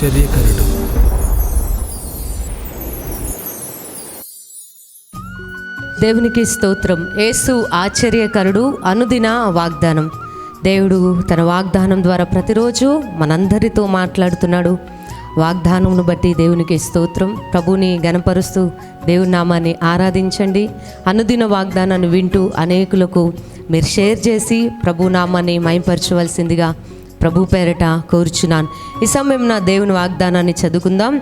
ఆశ్చర్యకరుడు. దేవునికి స్తోత్రం. యేసు ఆశ్చర్యకరుడు అనుదిన వాగ్దానం. దేవుడు తన వాగ్దానం ద్వారా ప్రతిరోజు మనందరితో మాట్లాడుతున్నాడు. వాగ్దానంను బట్టి దేవునికి స్తోత్రం. ప్రభుని గనపరుస్తూ దేవుని నామాన్ని ఆరాధించండి. అనుదిన వాగ్దానాన్ని వింటూ అనేకులకు మీరు షేర్ చేసి ప్రభునామాన్ని మైంపరచవలసిందిగా ప్రభు పేరట కోరుచున్నాను. ఈ సమయం నా దేవుని వాగ్దానాన్ని చదువుకుందాం.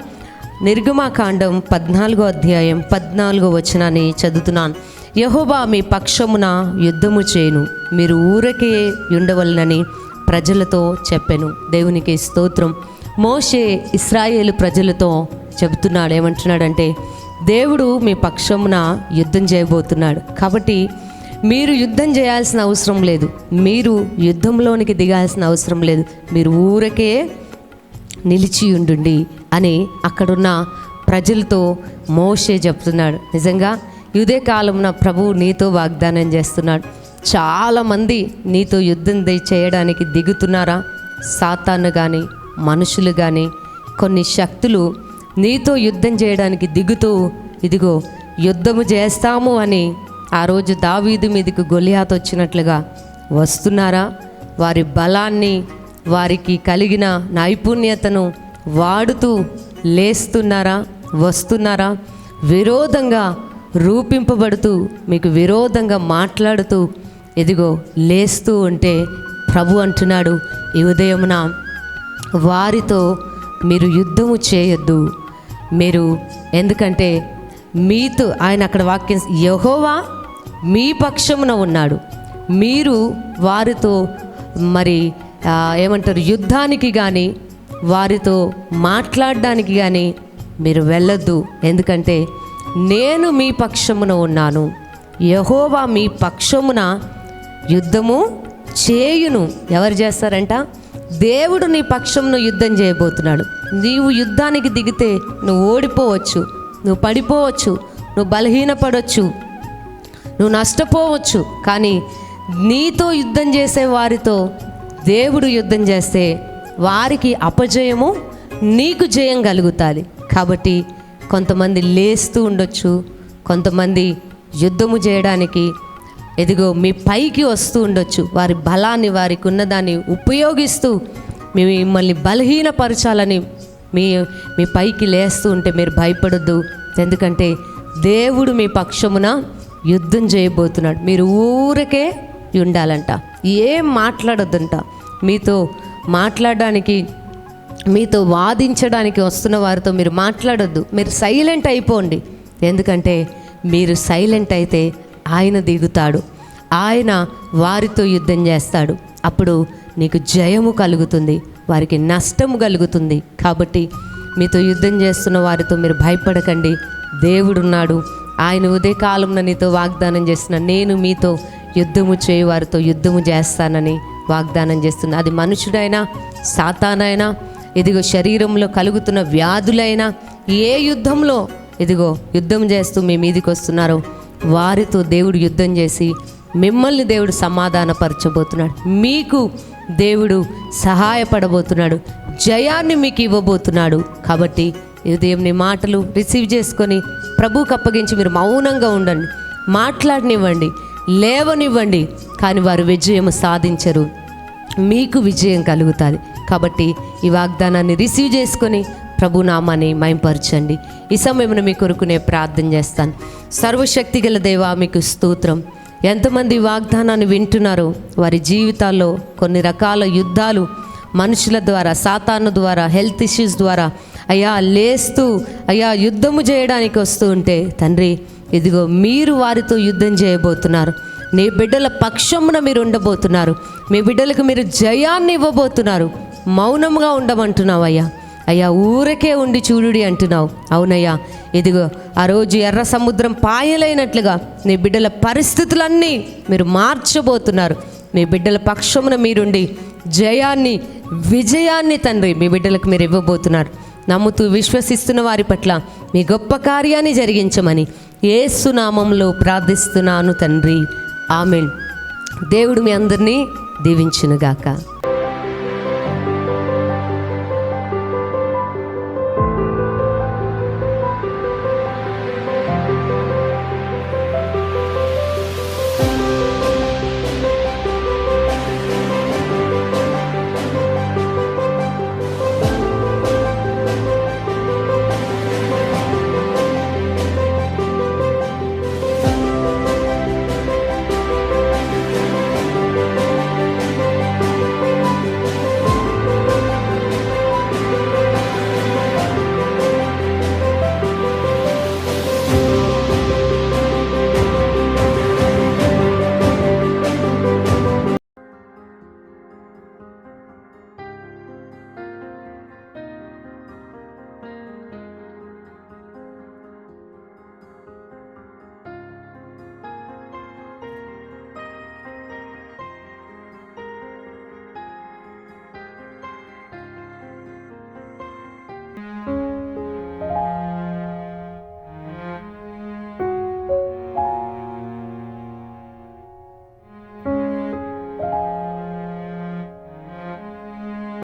నిర్గమాకాండం పద్నాలుగో అధ్యాయం పద్నాలుగో వచనాన్ని చదువుతున్నాను. యహోబా మీ పక్షమున యుద్ధము చేయను. మీరు ఊరకే ఉండవలనని ప్రజలతో చెప్పాను. దేవునికి స్తోత్రం. మోషే ఇస్రాయేల్ ప్రజలతో చెబుతున్నాడు. ఏమంటున్నాడంటే దేవుడు మీ పక్షమున యుద్ధం చేయబోతున్నాడు. కాబట్టి మీరు యుద్ధం చేయాల్సిన అవసరం లేదు. మీరు యుద్ధంలోనికి దిగాల్సిన అవసరం లేదు. మీరు ఊరకే నిలిచి ఉండుండి అని అక్కడున్న ప్రజలతో మోషే చెప్తున్నాడు. నిజంగా ఇదే కాలంలో ప్రభువు నీతో వాగ్దానం చేస్తున్నాడు. చాలామంది నీతో యుద్ధం చేయడానికి దిగుతున్నారా? సాతాను కానీ మనుషులు కానీ కొన్ని శక్తులు నీతో యుద్ధం చేయడానికి దిగుతూ ఇదిగో యుద్ధము చేస్తాము అని ఆ రోజు దావీదు మీదకి గొలియాత్ వచ్చినట్లుగా వస్తున్నారా? వారి బలాన్ని వారికి కలిగిన నైపుణ్యతను వాడుతూ లేస్తున్నారా? వస్తున్నారా? విరోధంగా రూపింపబడుతూ మీకు విరోధంగా మాట్లాడుతూ ఇదిగో లేస్తూ ఉంటే ప్రభు అంటున్నాడు ఈ ఉదయమున వారితో మీరు యుద్ధము చేయొద్దు. మీరు ఎందుకంటే మీతో ఆయన అక్కడ వాక్యం యహోవా మీ పక్షమున ఉన్నాడు. మీరు వారితో మరి ఏమంటారు యుద్ధానికి కానీ వారితో మాట్లాడడానికి కానీ మీరు వెళ్ళొద్దు. ఎందుకంటే నేను మీ పక్షమున ఉన్నాను. యహోవా మీ పక్షమున యుద్ధము చేయును. ఎవరు చేస్తారంట? దేవుడు నీ పక్షంను యుద్ధం చేయబోతున్నాడు. నీవు యుద్ధానికి దిగితే నువ్వు ఓడిపోవచ్చు. నువ్వు పడిపోవచ్చు నువ్వు బలహీనపడవచ్చు నువ్వు నష్టపోవచ్చు. కానీ నీతో యుద్ధం చేసే వారితో దేవుడు యుద్ధం చేస్తే వారికి అపజయము నీకు జయం కలుగుతుంది. కాబట్టి కొంతమంది లేస్తూ ఉండొచ్చు కొంతమంది యుద్ధము చేయడానికి ఎదిగో మీ పైకి వస్తూ ఉండొచ్చు. వారి బలాన్ని వారికి ఉన్నదాన్ని ఉపయోగిస్తూ మిమ్మల్ని బలహీనపరచాలని మీ మీ పైకి లేస్తూ ఉంటే మీరు భయపడొద్దు. ఎందుకంటే దేవుడు మీ పక్షమున యుద్ధం చేయబోతున్నాడు. మీరు ఊరికే ఉండాలంట. ఏం మాట్లాడొద్దంట. మీతో మాట్లాడడానికి మీతో వాదించడానికి వస్తున్న వారితో మీరు మాట్లాడొద్దు. మీరు సైలెంట్ అయిపోండి. ఎందుకంటే మీరు సైలెంట్ అయితే ఆయన దిగుతాడు. ఆయన వారితో యుద్ధం చేస్తాడు. అప్పుడు నీకు జయము కలుగుతుంది. వారికి నష్టం కలుగుతుంది. కాబట్టి మీతో యుద్ధం చేస్తున్న వారితో మీరు భయపడకండి. దేవుడున్నాడు. ఆయన ఉదయకాలంలో నీతో వాగ్దానం చేసిన నేను మీతో యుద్ధము చేయి వారితో యుద్ధము చేస్తానని వాగ్దానం చేస్తుంది. అది మనుషుడైనా సాతానైనా ఇదిగో శరీరంలో కలుగుతున్న వ్యాధులైనా ఏ యుద్ధంలో ఇదిగో యుద్ధం చేస్తూ మీ మీదికి వస్తున్నారో వారితో దేవుడు యుద్ధం చేసి మిమ్మల్ని దేవుడు సమాధానపరచబోతున్నాడు. మీకు దేవుడు సహాయపడబోతున్నాడు. జయాన్ని మీకు ఇవ్వబోతున్నాడు. కాబట్టి దేవుని మాటలు రిసీవ్ చేసుకొని ప్రభుకు అప్పగించి మీరు మౌనంగా ఉండండి. మాట్లాడనివ్వండి. లేవనివ్వండి. కానీ వారు విజయం సాధించరు. మీకు విజయం కలుగుతుంది. కాబట్టి ఈ వాగ్దానాన్ని రిసీవ్ చేసుకొని ప్రభు నామాన్ని మైంపరచండి ఈ సమయంలో మీ కొరకునే ప్రార్థన చేస్తాను. సర్వశక్తి గల దేవా మీకు స్తోత్రం. ఎంతమంది వాగ్దానాన్ని వింటున్నారో వారి జీవితాల్లో కొన్ని రకాల యుద్ధాలు మనుషుల ద్వారా సాతాను ద్వారా హెల్త్ ఇష్యూస్ ద్వారా అయ్యా లేస్తూ అయ్యా యుద్ధము చేయడానికి వస్తూ ఉంటే తండ్రి ఇదిగో మీరు వారితో యుద్ధం చేయబోతున్నారు. నీ బిడ్డల పక్షమున మీరు ఉండబోతున్నారు. మీ బిడ్డలకు మీరు జయాన్ని ఇవ్వబోతున్నారు. మౌనంగా ఉండమంటున్నావయ్యా. అయ్యా ఊరకే ఉండి చూడుడి అంటున్నావు. అవునయ్యా ఇదిగో ఆ రోజు ఎర్ర సముద్రం పాయలైనట్లుగా నీ బిడ్డల పరిస్థితులన్నీ మీరు మార్చబోతున్నారు. మీ బిడ్డల పక్షమున మీరుండి జయాన్ని విజయాన్ని తండ్రి మీ బిడ్డలకు మీరు ఇవ్వబోతున్నారు. నమ్ముతూ విశ్వసిస్తున్న వారి పట్ల మీ గొప్ప కార్యాన్ని జరిగించమని ఏసునామంలో ప్రార్థిస్తున్నాను తండ్రి. ఆమెన్. దేవుడు మీ అందరినీ దీవించునుగాక.